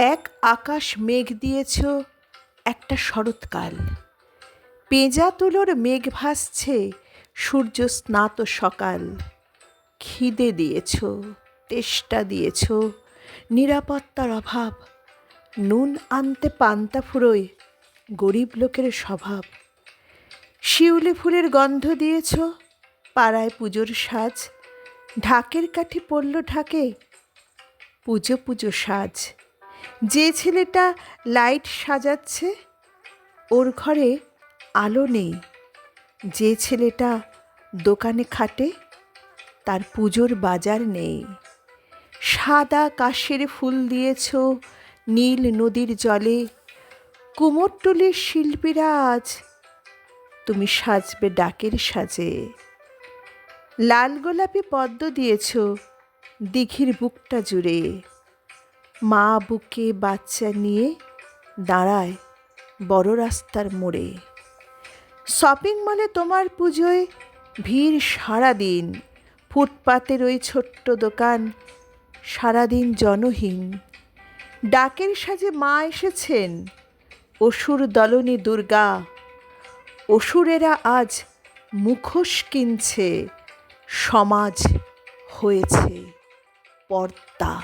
এক আকাশ মেঘ দিয়েছ, একটা শরৎকাল। পেঁজা তুলোর মেঘ ভাসছে, সূর্য স্নাত সকাল। খিদে দিয়েছ, তেষ্টা দিয়েছ, নিরাপত্তার অভাব। নুন আনতে পান্তা ফুরোয়, গরিব লোকের স্বভাব। শিউলি ফুলের গন্ধ দিয়েছ, পাড়ায় পুজোর সাজ। ঢাকের কাঠি পড়ল ঢাকে, পুজো পুজো সাজ। যে ছেলেটা লাইট সাজাচ্ছে, ওর ঘরে আলো নেই। যে ছেলেটা দোকানে খাটে, তার পুজোর বাজার নেই। সাদা কাশের ফুল দিয়েছ, নীল নদীর জলে। কুমোরটুলির শিল্পীরা আজ তুমি সাজবে ডাকের সাজে। লাল গোলাপি পদ্ম দিয়েছ, দিঘির বুকটা জুড়ে। মা বুকে বাচ্চা নিয়ে দাঁড়ায় বড় রাস্তার মোড়ে। শপিং মলে তোমার পুজোয় ভিড় সারাদিন। ফুটপাতের ওই ছোট্ট দোকান, সারাদিন জনহীন। ডাকের সাজে মা এসেছেন, অসুর দলনী দুর্গা। অসুরেরা আজ মুখোশ কিনছে, সমাজ হয়েছে পর্দা।